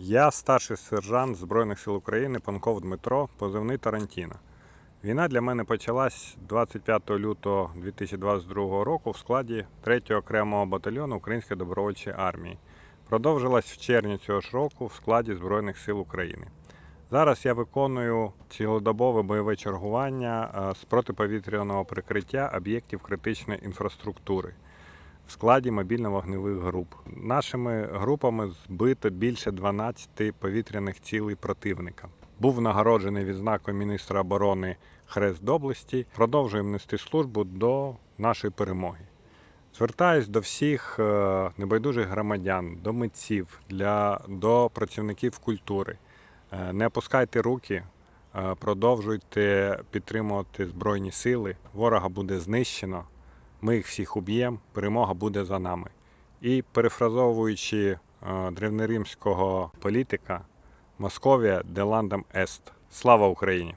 Я старший сержант Збройних сил України Панков Дмитро, позивний Тарантіно. Війна для мене почалась 25 лютого 2022 року в складі 3-го окремого батальйону Української добровольчої армії. Продовжилась в червні цього ж року в складі Збройних сил України. Зараз я виконую цілодобове бойове чергування е, з протиповітряного прикриття об'єктів критичної інфраструктури в складі мобільно-вогневих груп. Нашими групами збито більше 12 повітряних цілей противника. Був нагороджений відзнакою міністра оборони Хрест Доблесті. Продовжуємо нести службу до нашої перемоги. Звертаюсь до всіх е, небайдужих громадян, до митців, для, до працівників культури. Е, Не опускайте руки, е, продовжуйте підтримувати Збройні сили. Ворога буде знищено. Ми їх всіх уб'ємо, перемога буде за нами. І перефразовуючи е, древнеримського політика, Московія деландам ест. Слава Україні!